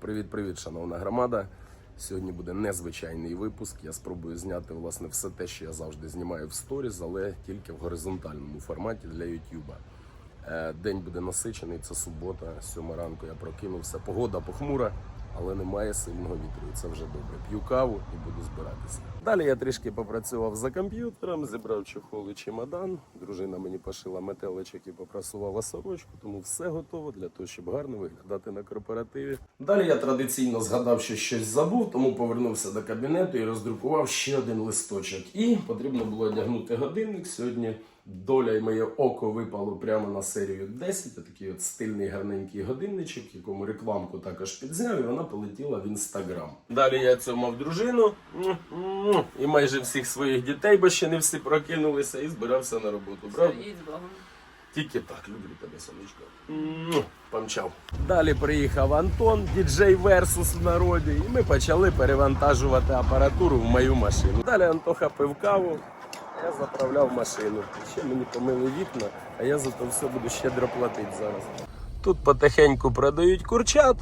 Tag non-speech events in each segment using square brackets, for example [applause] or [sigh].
Привіт-привіт, шановна громада. Сьогодні буде незвичайний випуск. Я спробую зняти власне все те, що я завжди знімаю в сторіз, але тільки в горизонтальному форматі для Ютуба. Е, День буде насичений, це субота, сьома ранку. Я прокинувся. Погода похмура, але немає сильного вітру. І це вже добре. П'ю каву і буду збиратися. Далі я трішки попрацював за комп'ютером, зібрав чохол і чемодан. Дружина мені пошила метеличок і попрасувала сорочку, тому все готово для того, щоб гарно виглядати на корпоративі. Далі я традиційно згадав, що щось забув, тому повернувся до кабінету і роздрукував ще один листочок. І потрібно було одягнути годинник. Сьогодні доля і моє око випало прямо на серію 10. Такий от стильний гарненький годинничок, якому рекламку також підзняв, і вона полетіла в інстаграм. Далі я цьомав дружину і майже всіх своїх дітей, бо ще не всі прокинулися, і збирався на роботу. Правда? Тільки так, люблю тебе, сонечко. Помчав. Далі приїхав Антон, діджей Версус в народі, і ми почали перевантажувати апаратуру в мою машину. Далі Антоха пив каву, я заправляв машину. Ще мені помили вікна, а я за то все буду щедро платити зараз. Тут потихеньку продають курчат,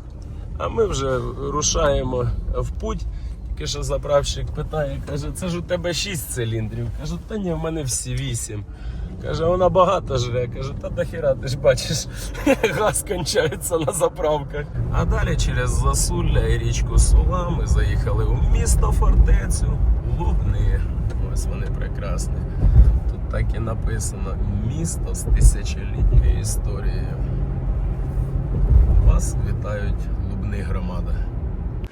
а ми вже рушаємо в путь. Тільки що заправщик питає, каже, це ж у тебе 6 циліндрів. Кажу, та ні, в мене всі 8. Каже, вона багато жре. Каже, та дохіра, ти ж бачиш, [laughs] газ кончається на заправках. А далі через Засулля і річку Сула ми заїхали у місто фортецю Лубни. Ось вони прекрасні. Тут так і написано місто з тисячолітньою історією. Вас вітають Лубни громада.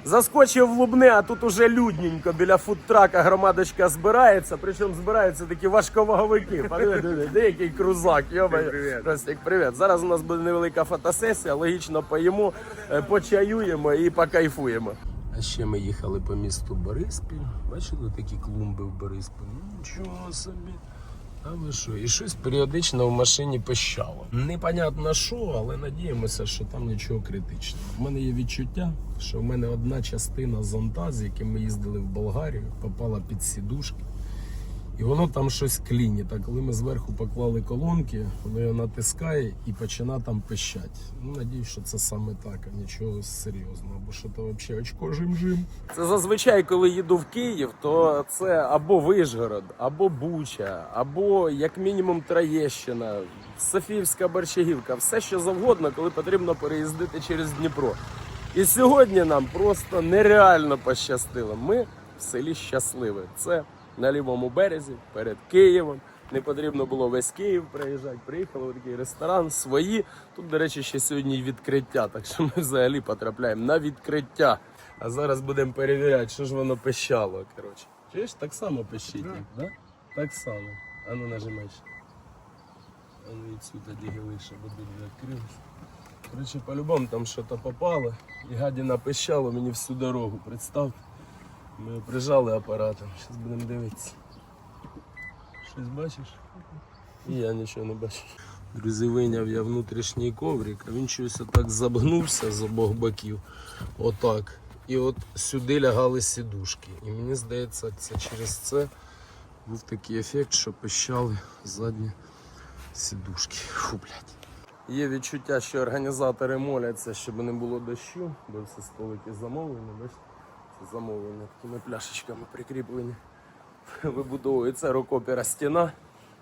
Заскочив в Лубни, а тут уже людненько біля фудтрака громадочка збирається. Причому збираються такі важковаговики. Деякий крузак. Йомаю. Ростик, привіт. Зараз у нас буде невелика фотосесія, логічно поїмо, е, почаюємо і покайфуємо. А ще ми їхали по місту Бориспіль. Бачили такі клумби в Бориспіль? Нічого собі. А ви що? І щось періодично в машині пищало. Непонятно що, але надіємося, що там нічого критичного. У мене є відчуття, що в мене одна частина зонта, з яким ми їздили в Болгарію, попала під сідушки. І воно там щось кліні. Так, коли ми зверху поклали колонки, воно його натискає і починає там пищать. Ну, надіюсь, що це саме так, а нічого серйозного. Бо що то взагалі очко жим-жим. Це зазвичай, коли їду в Київ, то це або Вишгород, або Буча, або як мінімум Троєщина, Софіївська Борщагівка, все що завгодно, коли потрібно переїздити через Дніпро. І сьогодні нам просто нереально пощастило. Ми в селі щасливе. Це на лівому березі, перед Києвом. Не потрібно було весь Київ приїжджати. Приїхали в такий ресторан свої. Тут, до речі, ще сьогодні відкриття, так що ми взагалі потрапляємо на відкриття. А зараз будемо перевіряти, що ж воно пищало. Коротше. Чуєш, так само пищить, да. да? Так само. А ну нажимай ще. А ну і цю щоб тут відкрилось. Коротше, по-любому там щось попало. І гадіна пищало мені всю дорогу. Представте. Ми прижали апаратом. Зараз будемо дивитися. Щось бачиш? І я нічого не бачу. Друзі, вийняв я внутрішній коврик, а він щось отак забгнувся з обох боків. Отак. І от сюди лягали сідушки. І мені здається, це через це був такий ефект, що пищали задні сідушки. Фу, блядь. Є відчуття, що організатори моляться, щоб не було дощу, бо всі столики замовлені, бачите? Це замовлення такими пляшечками прикріплені. Вибудовується рокопіра стіна.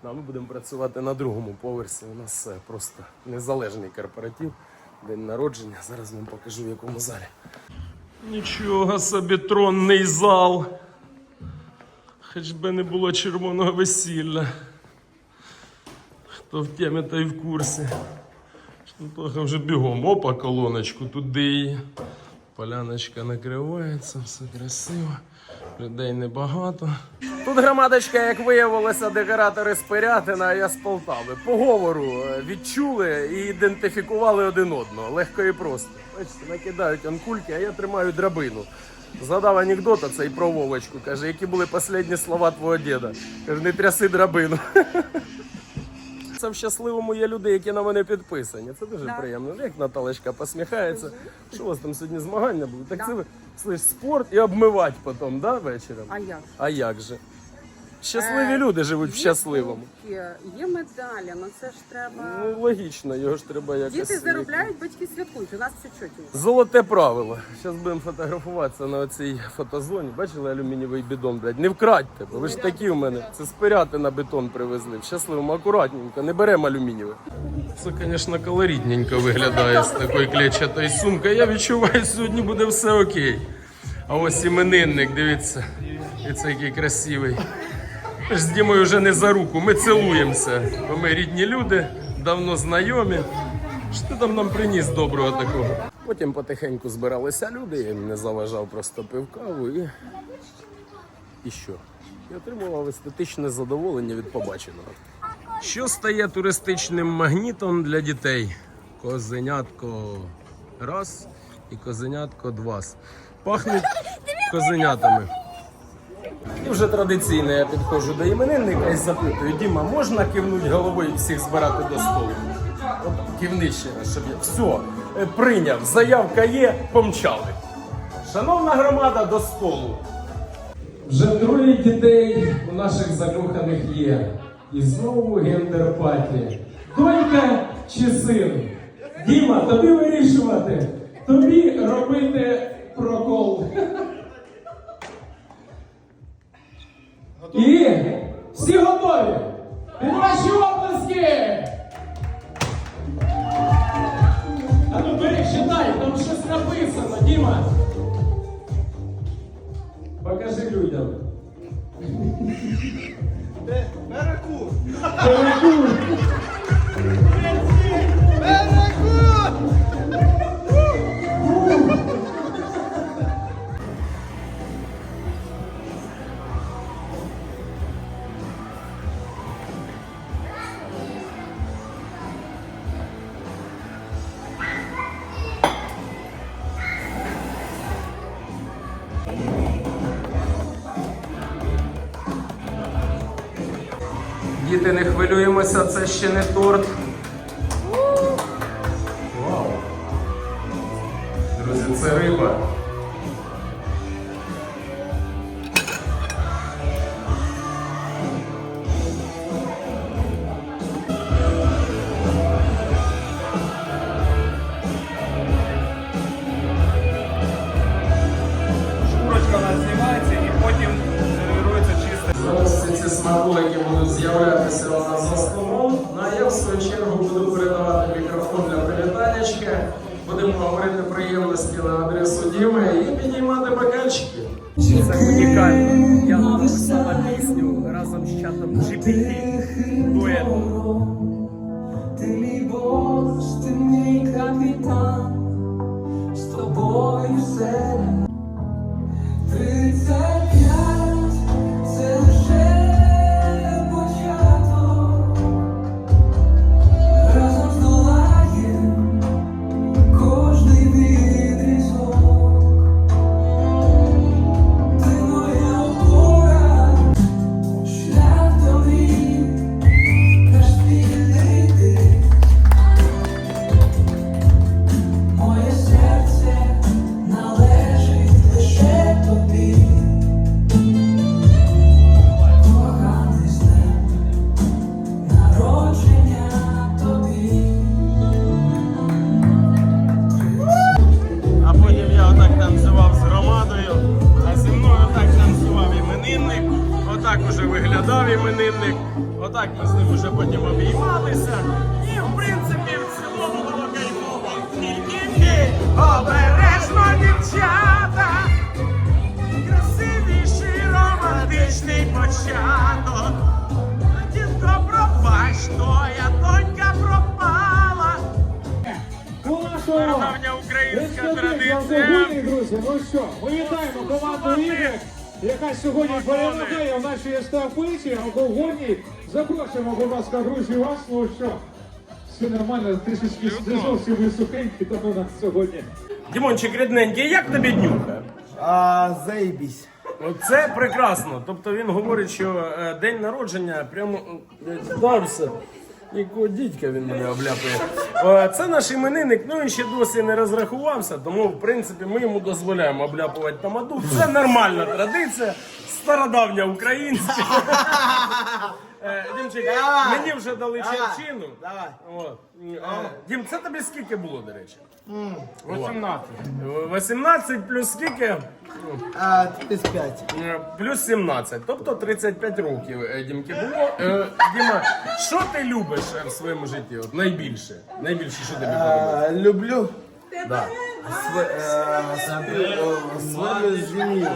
Ну, А ми будемо працювати на другому поверсі. У нас е, просто незалежний корпоратив, день народження. Зараз вам покажу в якому залі. Нічого собі тронний зал. Хоч би не було червоного весілля. Хто в темі, той в курсі. Вже бігом. Опа, колоночку туди. Поляночка накривається, все красиво. Людей небагато. Тут громадочка, як виявилося, декоратори з Пирятина, а я з Полтави. По говору е, відчули і ідентифікували один одного. Легко і просто. Бачите, накидають анкульки, а я тримаю драбину. Згадав анекдот цей про Вовочку. Каже, які були останні слова твого діда. Каже, не тряси драбину. [laughs] Це в щасливому є люди, які на мене підписані. Це дуже приємно. Як Наталечка посміхається. Що у вас там сьогодні змагання були? Так це ви слиш, спорт і обмивати потім, да, вечором? А як? А як же? Щасливі Е, люди живуть в є щасливому. Є медалі, ну це ж треба. Ну, логічно, його ж треба якось. Діти заробляють, батьки святкують. У нас все чотінь. Золоте правило. Зараз будемо фотографуватися на цій фотозоні. Бачили алюмінієвий бідон, блядь. Не вкрадьте, бо ви ж такі в мене. Це з Пиряти на бетон привезли. В щасливому, акуратненько, не беремо алюмінієвий. Це, звісно, колоритненько виглядає з такою клетчатою сумкою. Я відчуваю, сьогодні буде все окей. А ось іменинник, дивіться. І це який красивий. З Дімою вже не за руку, ми цілуємося. Бо ми рідні люди, давно знайомі. Що ти там нам приніс доброго такого? Потім потихеньку збиралися люди, я їм не заважав, просто пив каву і. І що? І отримував естетичне задоволення від побаченого. Що стає туристичним магнітом для дітей? Козенятко раз і козенятко два. Пахнуть [laughs] козенятами. І вже традиційно я підходжу до іменинника і запитую, Діма, можна кивнути головою і всіх збирати до столу? От щоб я. Все, прийняв. Заявка є, помчали. Шановна громада, до столу. Вже троє дітей у наших закоханих є. І знову гендерпатія. Донька чи син? Діма, тобі вирішувати. Тобі робити І Діти, не хвилюємося, це ще не торт. Друзі, це риба. Привітаннячка. Будемо говорити приємності на адресу Діми і підіймати бокальчики. Це унікально. Я написала пісню разом з чатом GPT. Дуетом. Отак ми з ним уже потім обіймалися. І в принципі в цілому було кайфово. Тільки обережно, дівчата, красивіший романтичний початок. Дітко, пробач, твоя донька пропала. Давня українська традиція. Друзі, ну що, ми вітаємо команду «Ігор», яка сьогодні перемагає в нашій естафеті алкогольній. Запрошуємо, будь ласка, друзі, вас. Ну що, все нормально, трішечки не зовсім висухенькі, тому у нас сьогодні. Дімончик рідненький, як тобі днюха? А, заебись. Це прекрасно. Тобто він говорить, що е, день народження прямо е, вдався. Якого дідька він мене обляпує. Е, Це наш іменинник, ну він ще досі не розрахувався, тому в принципі ми йому дозволяємо обляпувати тамаду. Це нормальна традиція, стародавня українська. Е, Дімчик, Давай. мені вже дали Давай. черчину. Давай. От. Е, Дім, це тобі скільки було, до речі? 18. 18 плюс скільки? А, 35. Е, Плюс 17, тобто 35 років е, Дімки було. Е, Діма, що ти любиш е, в своєму житті? От найбільше? Найбільше, що тобі подобається? А, люблю Да. св- е, св- е, свою сім'ю.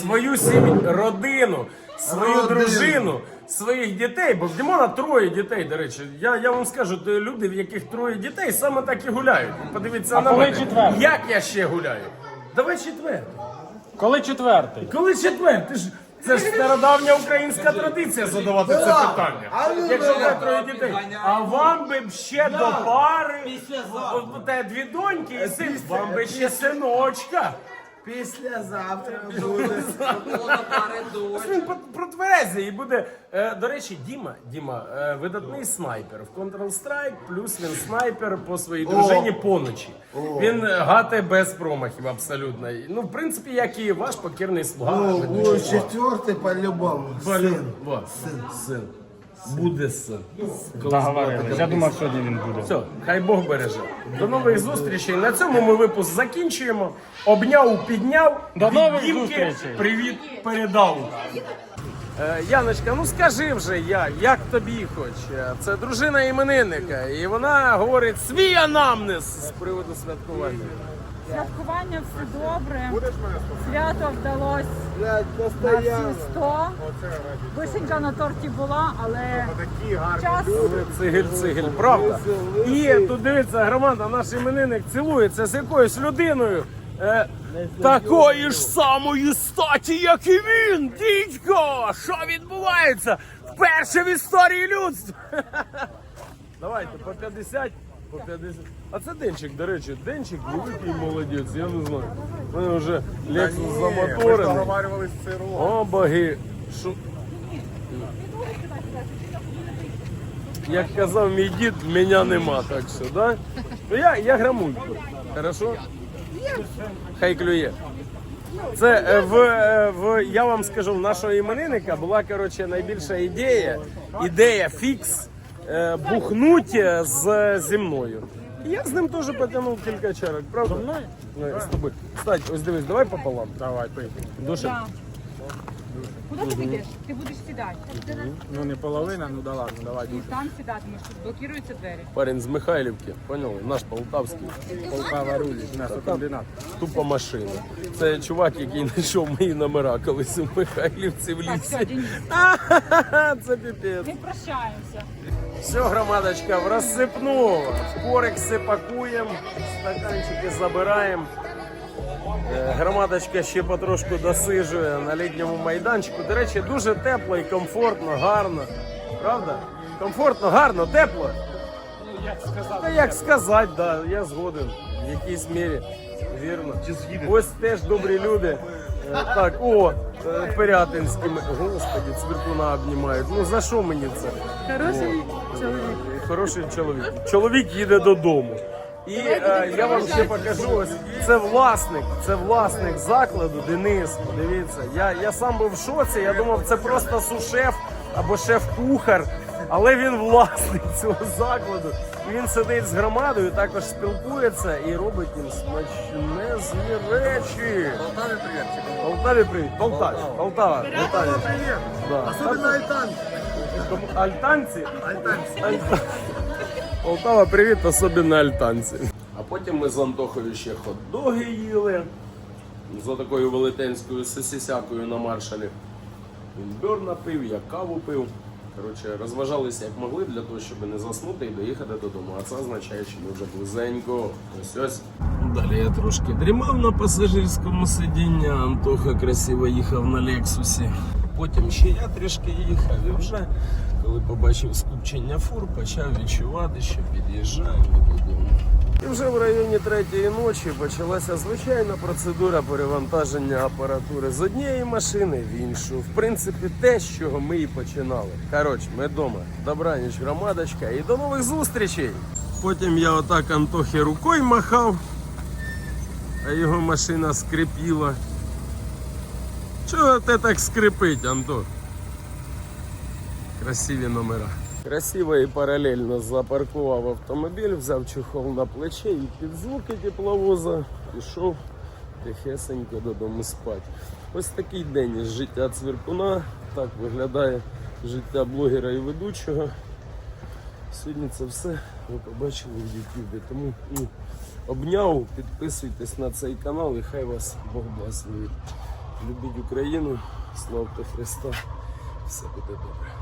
Свою сім'ю, родину, свою Родину. дружину, своїх дітей, бо в Дімона троє дітей, до речі. Я, я вам скажу, то люди, в яких троє дітей, саме так і гуляють. Подивіться на коли мене. четвертий? Як я ще гуляю? Давай четвертий. Коли четвертий? Коли четвер? Ти ж це ж стародавня українська традиція задавати це питання. Ну, Якщо да. ви троє дітей, а вам би б ще до пари от, от, те дві доньки і син, вам би ще синочка. Післязавтра буде. Він по- протверезий і буде. Е, до речі, Діма, Діма, е, видатний снайпер в Counter-Strike, плюс він снайпер по своїй дружині поночі. Він е, гате без промахів абсолютно. Ну, в принципі, як і ваш покірний слуга. Ну, ведучий буде четвертий по-любому. Син. Во, Син. Буде син. Договорились. Я думав, сьогодні він буде. Все, хай Бог береже. До нових зустрічей. На цьому ми випуск закінчуємо. Обняв, підняв. До Від нових Дімки зустрічей. Привіт передав. Е, Яночка, ну скажи вже я, як тобі хоч? Е, Це дружина іменинника, і вона говорить свій анамнез з приводу святкування. Святкування все добре. Свято вдалося на постоянно. всі 100. Вишенька на торті була, але час Цигель, цигель, правда. І тут дивиться, громада, наш іменинник цілується з якоюсь людиною. Е, такої ж самої статі, як і він, дідько! Що відбувається? Вперше в історії людства. [laughs] Давайте по 50, по 50. А це Денчик, до речі, Денчик великий молодець, я не знаю. Мене вже Lexus замоторений. О, боги. Що? Як казав мій дід, мене нема, так що, да? Ну я, я грамульку. Хорошо? Хай клює. Це е, в, е, в я вам скажу, в нашого іменинника була коротше найбільша ідея, ідея фікс е, бухнуть е, з зі мною. І я з ним теж потягнув кілька чарок, правда? Ну, з тобою. Кстати, ось дивись, давай пополам. Давай, пий. Душа. Да. Куди ти підеш? Ти будеш сідати. Ну не половина, ну да ладно, давай. І там сідатимеш, тут блокуються двері. Парень з Михайлівки, поняли? Наш полтавський. Полтава рулить, м'ясокомбінат. Тупо машина. Це чувак, який знайшов мої номера колись у Михайлівці в Так, все, лісі. Денис, [laughs] Це піпець. ми прощаємося. Все, громадочка, в розсипну. В корекси пакуємо, стаканчики забираємо. Е, Громадочка ще потрошку досижує на літньому майданчику. До речі, дуже тепло і комфортно, гарно. Правда? Комфортно, гарно, тепло. Та як сказати, да, я згоден. В якійсь мірі. Вірно. Ось теж добрі люди. Е, Так, о, е, Пирятинські. ми- Господи, цвіркуна обнімають. Ну за що мені це? Хороший чоловік. Хороший чоловік. Чоловік їде додому. І е, я вам ще покажу. Ось це власник, це власник закладу. Денис. Дивіться, я, я сам був в шоці. Я думав, це просто сушеф або шеф-кухар. Але він власник цього закладу. Він сидить з громадою, також спілкується і робить їм смачнезні речі. Полтаві привіт. Полтаві привіт. Полтаві. Полтава. Полтаві. Да. Особливо альтанки. Кому- Альтанці? Альтанці. Полтава, привіт, особливо альтанці. А потім ми з Антохою ще хот-доги їли за такою велетенською сосісякою на маршалі. Він бьор напив, я каву пив. Коротше, розважалися як могли для того, щоб не заснути і доїхати додому. А це означає, що ми вже близенько. Ось ось. Далі я трошки дрімав на пасажирському сидінні. Антоха красиво їхав на Лексусі. Потім ще я трішки їхав і вже, коли побачив скупчення фур, почав відчувати, що під'їжджаємо додому. І вже в районі третьої ночі почалася звичайна процедура перевантаження апаратури з однієї машини в іншу. В принципі, те, з чого ми і починали. Коротше, ми вдома. Добраніч, громадочка, і до нових зустрічей. Потім я отак Антохі рукою махав, а його машина скрипіла. Чого ти так скрипить, Антох? Красиві номера. Красиво і паралельно запаркував автомобіль, взяв чехол на плече і під звуки тепловоза пішов тихесенько додому спати. Ось такий день із життя цвіркуна. Так виглядає життя блогера і ведучого. Сьогодні це все ви побачили в Ютубі. Тому ну, обняв, підписуйтесь на цей канал і хай вас Бог благословить. Любіть Україну, славте Христа, все буде добре.